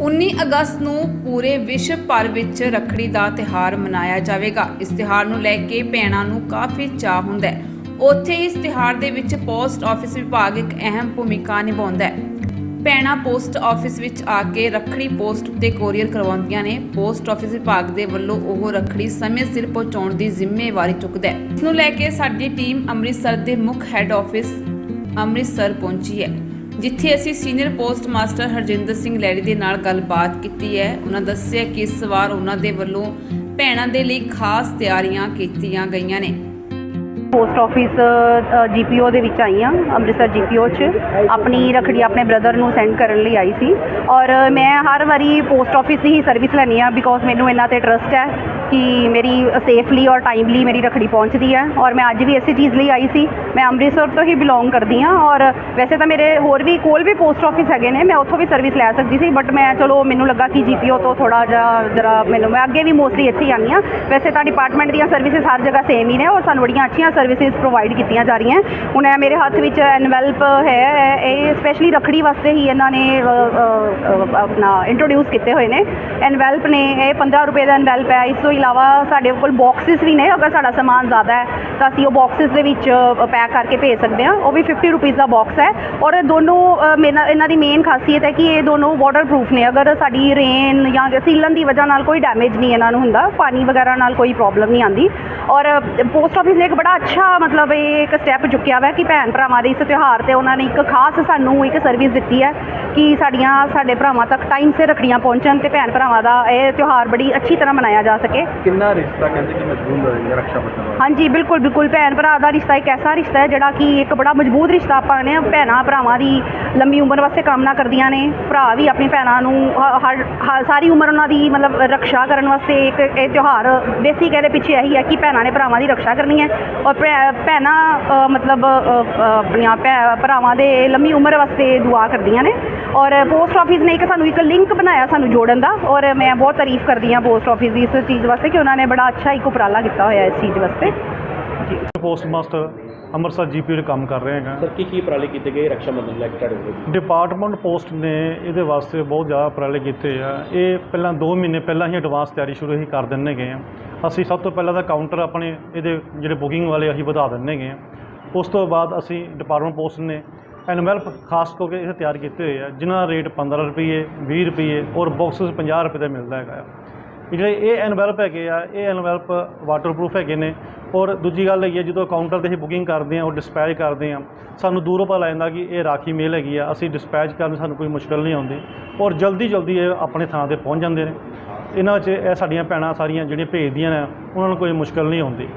19 ਅਗਸਤ ਨੂੰ ਪੂਰੇ ਵਿਸ਼ਵ ਭਰ ਵਿੱਚ ਰੱਖੜੀ ਦਾ ਤਿਹਾਰ ਮਨਾਇਆ ਜਾਵੇਗਾ। ਇਸ ਤਿਹਾਰ ਨੂੰ ਲੈ ਕੇ ਭੈਣਾਂ ਨੂੰ ਕਾਫੀ ਚਾਅ ਹੁੰਦਾ ਹੈ। ਉੱਥੇ ਇਸ ਤਿਹਾਰ ਦੇ ਵਿੱਚ ਪੋਸਟ ਆਫਿਸ ਵਿਭਾਗ ਇੱਕ ਅਹਿਮ ਭੂਮਿਕਾ ਨਿਭਾਉਂਦਾ ਹੈ। ਭੈਣਾਂ ਪੋਸਟ ਆਫਿਸ ਵਿੱਚ ਆ ਕੇ ਰੱਖੜੀ ਪੋਸਟ ਤੇ ਕੋਰੀਅਰ ਕਰਵਾਉਂਦੀਆਂ ਨੇ। ਪੋਸਟ ਆਫਿਸ ਵਿਭਾਗ ਦੇ ਵੱਲੋਂ ਉਹ ਰੱਖੜੀ ਸਮੇਂ ਸਿਰ ਪਹੁੰਚਾਉਣ ਦੀ ਜ਼ਿੰਮੇਵਾਰੀ ਚੁੱਕਦਾ ਹੈ। ਇਸ ਨੂੰ ਲੈ ਕੇ ਸਾਡੀ ਟੀਮ ਅੰਮ੍ਰਿਤਸਰ ਦੇ ਮੁੱਖ ਹੈੱਡ ਆਫਿਸ ਅੰਮ੍ਰਿਤਸਰ ਪਹੁੰਚੀ ਹੈ। ਜਿੱਥੇ ਅਸੀਂ senior post master Harjinder Singh Lairi ਦੇ ਨਾਲ ਗੱਲਬਾਤ ਕੀਤੀ ਹੈ, ਉਹਨਾਂ ਦੱਸਿਆ ਕਿ ਇਸ ਵਾਰ ਉਹਨਾਂ ਦੇ ਵੱਲੋਂ ਭੈਣਾਂ ਦੇ ਲਈ ਖਾਸ ਤਿਆਰੀਆਂ ਕੀਤੀਆਂ ਗਈਆਂ ਨੇ। ਪੋਸਟ ਆਫਿਸ ਜੀਪੀਓ ਦੇ ਵਿੱਚ ਆਈ ਹਾਂ, ਅੰਮ੍ਰਿਤਸਰ ਜੀਪੀਓ 'ਚ। ਆਪਣੀ ਰਖੜੀ ਆਪਣੇ ਬ੍ਰਦਰ ਨੂੰ ਸੈਂਡ ਕਰਨ ਲਈ ਆਈ ਸੀ। ਔਰ ਮੈਂ ਹਰ ਵਾਰੀ ਪੋਸਟ ਆਫਿਸ ਦੀ ਹੀ ਸਰਵਿਸ ਲੈਂਦੀ ਹਾਂ ਬਿਕੋਜ਼ ਮੈਨੂੰ ਇਹਨਾਂ ਤੇ ਟਰਸਟ ਹੈ ਕਿ ਮੇਰੀ ਸੇਫਲੀ ਔਰ ਟਾਈਮਲੀ ਮੇਰੀ ਰਖੜੀ ਪਹੁੰਚਦੀ ਹੈ। ਔਰ ਮੈਂ ਅੱਜ ਵੀ ਇਸੇ ਚੀਜ਼ ਲਈ ਆਈ ਸੀ। ਮੈਂ ਅੰਮ੍ਰਿਤਸਰ ਤੋਂ ਹੀ ਬਿਲੋਂਗ ਕਰਦੀ ਹਾਂ। ਔਰ ਵੈਸੇ ਤਾਂ ਮੇਰੇ ਹੋਰ ਵੀ ਕੋਲ ਵੀ ਪੋਸਟ ਆਫਿਸ ਹੈਗੇ ਨੇ, ਮੈਂ ਉੱਥੋਂ ਵੀ ਸਰਵਿਸ ਲੈ ਸਕਦੀ ਸੀ ਬਟ ਮੈਂ ਚਲੋ ਮੈਨੂੰ ਲੱਗਾ ਕਿ ਜੀਪੀਓ ਤੋਂ ਥੋੜਾ ਜਿਹਾ ਜਰਾ ਮੈਨੂੰ, ਮੈਂ ਅੱਗੇ ਵੀ ਮੋਸਟਲੀ ਇੱਥੇ ਹੀ ਆਉਂਦੀ ਹਾਂ। ਵੈਸੇ ਤਾਂ ਡਿਪਾਰਟਮੈਂਟ ਦੀਆਂ ਸਰਵਿਸਿਜ਼ ਹਰ ਜਗ੍ਹਾ ਸੇਮ ਹੀ ਨੇ ਔਰ ਸਾਨੂੰ ਬੜੀਆਂ ਅੱਛੀਆਂ ਸਰਵਿਸਿਜ਼ ਪ੍ਰੋਵਾਈਡ ਕੀਤੀਆਂ ਜਾ ਰਹੀਆਂ। ਹੁਣ ਇਹ ਮੇਰੇ ਹੱਥ ਵਿੱਚ ਐਨਵੈਲਪ ਹੈ ਇਹ ਸਪੈਸ਼ਲੀ ਰਖੜੀ ਵਾਸਤੇ ਹੀ ਇਹਨਾਂ ਨੇ ਆਪਣਾ ਇੰਟਰੋਡਿਊਸ ਕੀਤੇ ਹੋਏ ਨੇ। ਐਨਵੈਲਪ ਨੇ ਇਹ 15 ਰੁਪਏ ਦਾ ਐਨਵੈਲਪ ਹੈ। ਇਸ ਤੋਂ ਇਲਾਵਾ ਸਾਡੇ ਕੋਲ ਬਾਕਸਿਸ ਵੀ ਨੇ। ਅਗਰ ਸਾਡਾ ਸਮਾਨ ਜ਼ਿਆਦਾ ਹੈ ਤਾਂ ਅਸੀਂ ਉਹ ਬਾਕਸਿਸ ਦੇ ਵਿੱਚ ਪੈਕ ਕਰਕੇ ਭੇਜ ਸਕਦੇ ਹਾਂ। ਉਹ ਵੀ 50 ਰੁਪੀਸ ਦਾ ਬਾਕਸ ਹੈ। ਔਰ ਦੋਨੋਂ ਅ, ਇਹਨਾਂ ਦੀ ਮੇਨ ਖਾਸੀਅਤ ਹੈ ਕਿ ਇਹ ਦੋਨੋਂ ਵਾਟਰ ਪ੍ਰੂਫ ਨੇ। ਅਗਰ ਸਾਡੀ ਰੇਨ ਜਾਂ ਸੀਲਨ ਦੀ ਵਜ੍ਹਾ ਨਾਲ ਕੋਈ ਡੈਮੇਜ ਨਹੀਂ ਇਹਨਾਂ ਨੂੰ ਹੁੰਦਾ ਪਾਣੀ ਵਗੈਰਾ ਨਾਲ ਕੋਈ ਪ੍ਰੋਬਲਮ ਨਹੀਂ ਆਉਂਦੀ। ਔਰ ਪੋਸਟ ਆਫਿਸ ਨੇ ਇੱਕ ਬੜਾ ਅੱਛਾ ਮਤਲਬ ਇਹ ਇੱਕ ਸਟੈਪ ਚੁੱਕਿਆ ਵਾ ਕਿ ਭੈਣ ਭਰਾਵਾਂ ਦੇ ਇਸ ਤਿਉਹਾਰ ਤੇ ਉਹਨਾਂ ਨੇ ਇੱਕ ਖਾਸ ਸਾਨੂੰ ਇੱਕ ਸਰਵਿਸ ਦਿੱਤੀ ਹੈ ਕਿ ਸਾਡੀਆਂ ਸਾਡੇ ਭਰਾਵਾਂ ਤੱਕ ਟਾਈਮ ਸਿਰ ਰੱਖੜੀਆਂ ਪਹੁੰਚਣ ਤੇ ਭੈਣ ਭਰਾਵਾਂ ਦਾ ਇਹ ਤਿਉਹਾਰ ਬੜੀ ਅੱਛੀ ਤਰ੍ਹਾਂ ਮਨਾਇਆ ਜਾ ਸਕੇ। ਕਿੰਨਾ ਰਿਸ਼ਤਾ ਕਹਿੰਦੇ ਕਿ ਮਜ਼ਬੂਤ ਹੋਏਗਾ ਰੱਖਿਆ ਬੰਧਨ ਹਾਂਜੀ ਬਿਲਕੁਲ ਬਿਲਕੁਲ। ਭੈਣ ਭਰਾ ਦਾ ਰਿਸ਼ਤਾ ਇੱਕ ਐਸਾ ਰਿਸ਼ਤਾ ਹੈ ਜਿਹੜਾ ਕਿ ਇੱਕ ਬੜਾ ਮਜ਼ਬੂਤ ਰਿਸ਼ਤਾ ਆਪਾਂ ਨੇ ਭੈਣਾਂ ਭਰਾਵਾਂ ਦੀ ਲੰਮੀ ਉਮਰ ਵਾਸਤੇ ਕਾਮਨਾ ਕਰਦੀਆਂ ਨੇ। ਭਰਾ ਵੀ ਆਪਣੀ ਭੈਣਾਂ ਨੂੰ ਹ- ਹਰ ਹ- ਸਾਰੀ ਉਮਰ ਉਹਨਾਂ ਦੀ ਮਤਲਬ ਰੱਖਿਆ ਕਰਨ ਵਾਸਤੇ ਇੱਕ ਇਹ ਤਿਉਹਾਰ ਬੇਸਿਕ ਇਹਦੇ ਪਿੱਛੇ ਇਹੀ ਹੈ ਕਿ ਭੈਣਾਂ ਨੇ ਭਰਾਵਾਂ ਦੀ ਰੱਖਿਆ ਕਰਨੀ ਹੈ ਔਰ ਭੈਣਾਂ ਮਤਲਬ ਆਪਣੀਆਂ ਭੈ- ਭਰਾਵਾਂ ਦੇ ਲੰਮੀ ਉਮਰ ਵਾਸਤੇ ਦੁਆ ਕਰਦੀਆਂ ਨੇ। ਔਰ ਪੋਸਟ ਆਫਿਸ ਨੇ ਇੱਕ ਸਾਨੂੰ ਇੱਕ ਲਿੰਕ ਬਣਾਇਆ ਸਾਨੂੰ ਜੋੜਨ ਦਾ। ਔਰ ਮੈਂ ਬਹੁਤ ਤਾਰੀਫ ਕਰਦੀ ਹਾਂ ਪੋਸਟ ਆਫਿਸ ਦੀ ਇਸ ਚੀਜ਼ ਵਾਸਤੇ ਕਿ ਉਹਨਾਂ ਨੇ ਬੜਾ ਅੱਛਾ ਇੱਕ ਉਪਰਾਲਾ ਕੀਤਾ ਹੋਇਆ ਇਸ ਚੀਜ਼ ਵਾਸਤੇ। ਜੀ। ਪੋਸਟ ਮਾਸਟਰ ਅੰਮ੍ਰਿਤਸਰ ਜੀਪੀ ਦੇ ਕੰਮ ਕਰ ਰਹੇ ਹੈਗਾ। ਸਰ ਕੀ ਕੀ ਉਪਰਾਲੇ ਕੀਤੇ ਗਏ ਰੱਖਿਆ ਬੰਧਨ ਲੈ ਕੇ ਤੁਹਾਡੇ ਵੱਲੋਂ ਡਿਪਾਰਟਮੈਂਟ ਪੋਸਟ ਨੇ ਇਹਦੇ ਵਾਸਤੇ ਬਹੁਤ ਜ਼ਿਆਦਾ ਉਪਰਾਲੇ ਕੀਤੇ ਆ। ਇਹ ਪਹਿਲਾਂ 2 ਮਹੀਨੇ ਪਹਿਲਾਂ ਹੀ ਐਡਵਾਂਸ ਤਿਆਰੀ ਸ਼ੁਰੂ ਹੀ ਕਰ ਦਿੰਨੇ ਗਏ ਆ। ਅਸੀਂ ਸਭ ਤੋਂ ਪਹਿਲਾਂ ਤਾਂ ਕਾਊਂਟਰ ਆਪਣੇ ਇਹਦੇ ਜਿਹੜੇ ਬੁਕਿੰਗ ਵਾਲੇ ਅਸੀਂ ਵਧਾ ਦਿੰਨੇ ਗਏ ਆ। ਉਸ ਤੋਂ ਬਾਅਦ ਅਸੀਂ ਡਿਪਾਰਟਮੈਂਟ ਪੋਸਟ ਨੇ ਐਨਵੈਲਪ ਖਾਸ ਕਰਕੇ ਇਹ ਤਿਆਰ ਕੀਤੇ ਹੋਏ ਆ ਜਿਨ੍ਹਾਂ ਦਾ ਰੇਟ 15 ਰੁਪਏ 20 ਰੁਪਏ ਔਰ ਬਾਕਸਸ 50 ਰੁਪਏ ਦਾ ਮਿਲਦਾ ਹੈਗਾ ਜਿਹੜੇ ਇਹ ਐਨਵੈਲਪ ਹੈਗੇ ਆ ਇਹ ਐਨਵੈਲਪ ਵਾਟਰਪ੍ਰੂਫ ਹੈਗੇ ਨੇ। ਔਰ ਦੂਜੀ ਗੱਲ ਹੈਗੀ ਆ ਜਦੋਂ ਕਾਊਂਟਰ ਤੇ ਅਸੀਂ ਬੁਕਿੰਗ ਕਰਦੇ ਆ ਉਹ ਡਿਸਪੈਚ ਕਰਦੇ ਆ ਸਾਨੂੰ ਦੂਰੋਂ ਪਤਾ ਲੱਗ ਜਾਂਦਾ ਕਿ ਇਹ ਰਾਖੀ ਮੇਲ ਹੈਗੀ ਆ ਅਸੀਂ ਡਿਸਪੈਚ ਕਰਨ ਸਾਨੂੰ ਕੋਈ ਮੁਸ਼ਕਲ ਨਹੀਂ ਆਉਂਦੀ ਔਰ ਜਲਦੀ ਜਲਦੀ ਇਹ ਆਪਣੇ ਥਾਂ ਤੇ ਪਹੁੰਚ ਜਾਂਦੇ ਨੇ। ਇਹਨਾਂ 'ਚ ਇਹ ਸਾਡੀਆਂ ਭੈਣਾਂ ਸਾਰੀਆਂ ਜਿਹੜੀਆਂ ਭੇਜਦੀਆਂ ਨੇ ਉਹਨਾਂ ਨੂੰ ਕੋਈ ਮੁਸ਼ਕਲ ਨਹੀਂ ਆਉਂਦੀ।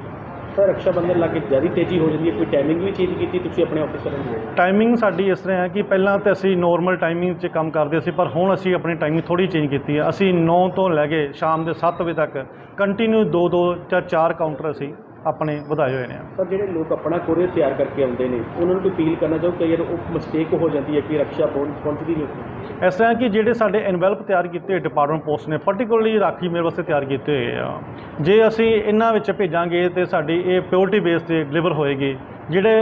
ਸਰ ਰੱਖਿਆ ਬੰਧਨ ਲਾ ਕੇ ਜ਼ਿਆਦਾ ਤੇਜ਼ੀ ਹੋ ਜਾਂਦੀ ਹੈ ਕੋਈ ਟਾਈਮਿੰਗ ਵੀ ਚੇਂਜ ਕੀਤੀ ਤੁਸੀਂ ਆਪਣੇ ਆਫਿਸਰਾਂ ਨੂੰ ਟਾਈਮਿੰਗ ਸਾਡੀ ਇਸ ਤਰ੍ਹਾਂ ਹੈ ਕਿ ਪਹਿਲਾਂ ਤਾਂ ਅਸੀਂ ਨੋਰਮਲ ਟਾਈਮਿੰਗ 'ਚ ਕੰਮ ਕਰਦੇ ਸੀ ਪਰ ਹੁਣ ਅਸੀਂ ਆਪਣੀ ਟਾਈਮਿੰਗ ਥੋੜੀ ਚੇਂਜ ਕੀਤੀ ਹੈ। ਅਸੀਂ 9 ਤੋਂ ਲੈ ਕੇ ਸ਼ਾਮ ਦੇ 7 ਵਜੇ ਤੱਕ ਕੰਟੀਨਿਊ 2 2 ਜਾਂ 4 ਕਾਊਂਟਰ ਅਸੀਂ ਆਪਣੇ ਵਧਾਏ ਹੋਏ ਨੇ। ਸਰ ਜਿਹੜੇ ਲੋਕ ਆਪਣਾ ਕੋਰੀਅਰ ਤਿਆਰ ਕਰਕੇ ਆਉਂਦੇ ਨੇ ਉਹਨਾਂ ਨੂੰ ਕੋਈ ਅਪੀਲ ਕਰਨਾ ਚਾਹੋ ਕਈ ਵਾਰ ਉਹ ਮਿਸਟੇਕ ਹੋ ਜਾਂਦੀ ਹੈ ਕਿ ਰੱਖਿਆ ਪਹੁੰਚ ਪਹੁੰਚਦੀ ਨਹੀਂ। ਇਸ ਤਰ੍ਹਾਂ ਕਿ ਜਿਹੜੇ ਸਾਡੇ ਐਨਵੈਲਪ ਤਿਆਰ ਕੀਤੇ ਡਿਪਾਰਟਮੈਂਟ ਪੋਸਟ ਨੇ ਪਾਰਟਿਕੂਲਰਲੀ ਰਾਖੀ ਮੇਲ ਵਾਸਤੇ ਤਿਆਰ ਕੀਤੇ ਹੋਏ ਆ। ਜੇ ਅਸੀਂ ਇਹਨਾਂ ਵਿੱਚ ਭੇਜਾਂਗੇ ਤੇ ਸਾਡੀ ਇਹ ਪਿਓਰਿਟੀ ਬੇਸ ਤੇ ਡਿਲੀਵਰ ਹੋਏਗੀ। ਜਿਹੜੇ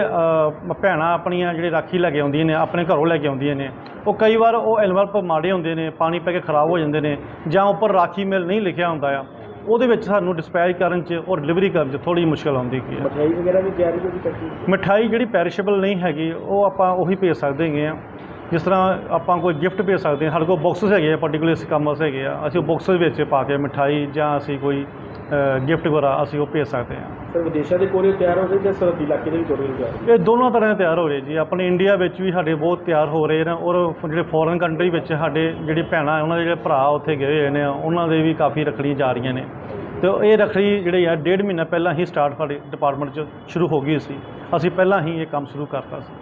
ਭੈਣਾਂ ਆਪਣੀਆਂ ਜਿਹੜੇ ਰਾਖੀ ਲੈ ਕੇ ਆਉਂਦੀਆਂ ਨੇ ਆਪਣੇ ਘਰੋਂ ਲੈ ਕੇ ਆਉਂਦੀਆਂ ਨੇ ਉਹ ਕਈ ਵਾਰ ਉਹ ਐਨਵੈਲਪ ਮਾੜੇ ਹੁੰਦੇ ਨੇ ਪਾਣੀ ਪੈ ਕੇ ਖਰਾਬ ਹੋ ਜਾਂਦੇ ਨੇ ਜਾਂ ਉੱਪਰ ਰਾਖੀ ਮੇਲ ਨਹੀਂ ਲਿਖਿਆ ਹੁੰਦਾ ਆ। ਉਹਦੇ ਵਿੱਚ ਸਾਨੂੰ ਡਿਸਪੈਚ ਕਰਨ 'ਚ ਔਰ ਡਿਲੀਵਰੀ ਕਰਨ 'ਚ ਥੋੜੀ ਮੁਸ਼ਕਲ ਆਉਂਦੀ ਕੀ ਹੈ। ਮਠਿਆਈ ਵਗੈਰਾ ਵੀ ਤਿਆਰੀ ਹੋਈ ਕਰਦੀ ਮਿਠਾਈ ਜਿਹੜੀ ਪੈਰਿਸ਼ੇਬਲ ਨਹੀਂ ਹੈਗੀ ਉਹ ਆਪਾਂ ਉਹੀ ਭੇਜ ਸਕਦੇ ਹੈਗੇ ਆ। ਜਿਸ ਤਰ੍ਹਾਂ ਆਪਾਂ ਕੋਈ ਗਿਫਟ ਭੇਜ ਸਕਦੇ ਹਾਂ ਸਾਡੇ ਕੋਲ ਬਾਕਸਸ ਹੈਗੇ ਆ ਪਾਰਟਿਕੂਲਰ ਇਸ ਕੰਮ ਵਾਸਤੇ ਹੈਗੇ ਆ। ਅਸੀਂ ਉਹ ਬਾਕਸਸ ਵਿੱਚ ਪਾ ਕੇ ਮਿਠਾਈ ਜਾਂ ਅਸੀਂ ਕੋਈ ਗਿਫਟ ਵਗੈਰਾ ਅਸੀਂ ਉਹ ਭੇਜ ਸਕਦੇ ਹਾਂ। ਸਰ ਵਿਦੇਸ਼ਾਂ ਦੇ ਕੋਰੀਅਰ ਤਿਆਰ ਹੋ ਗਏ ਜਾਂ ਸਰਹੱਦੀ ਇਲਾਕੇ ਦੇ ਵੀ ਕੋਰੀਅਰ ਤਿਆਰ ਹੋ ਇਹ ਦੋਨੋਂ ਤਰ੍ਹਾਂ ਦੇ ਤਿਆਰ ਹੋ ਰਹੇ ਜੀ। ਆਪਣੇ ਇੰਡੀਆ ਵਿੱਚ ਵੀ ਸਾਡੇ ਬਹੁਤ ਤਿਆਰ ਹੋ ਰਹੇ ਨੇ ਔਰ ਜਿਹੜੇ ਫੋਰਨ ਕੰਟਰੀ ਵਿੱਚ ਸਾਡੇ ਜਿਹੜੇ ਭੈਣਾਂ ਉਹਨਾਂ ਦੇ ਜਿਹੜੇ ਭਰਾ ਉੱਥੇ ਗਏ ਹੋਏ ਨੇ ਉਹਨਾਂ ਦੇ ਵੀ ਕਾਫੀ ਰੱਖੜੀਆਂ ਜਾ ਰਹੀਆਂ ਨੇ। ਤੇ ਇਹ ਰੱਖੜੀ ਜਿਹੜੀ ਆ ਡੇਢ ਮਹੀਨਾ ਪਹਿਲਾਂ ਹੀ ਸਟਾਰਟ ਸਾਡੇ ਡਿਪਾਰਟਮੈਂਟ 'ਚ ਸ਼ੁਰੂ ਹੋ ਗਈ ਸੀ। ਅਸੀਂ ਪਹਿਲਾਂ ਹੀ ਇਹ ਕੰਮ ਸ਼ੁਰੂ ਕਰਤਾ ਸੀ।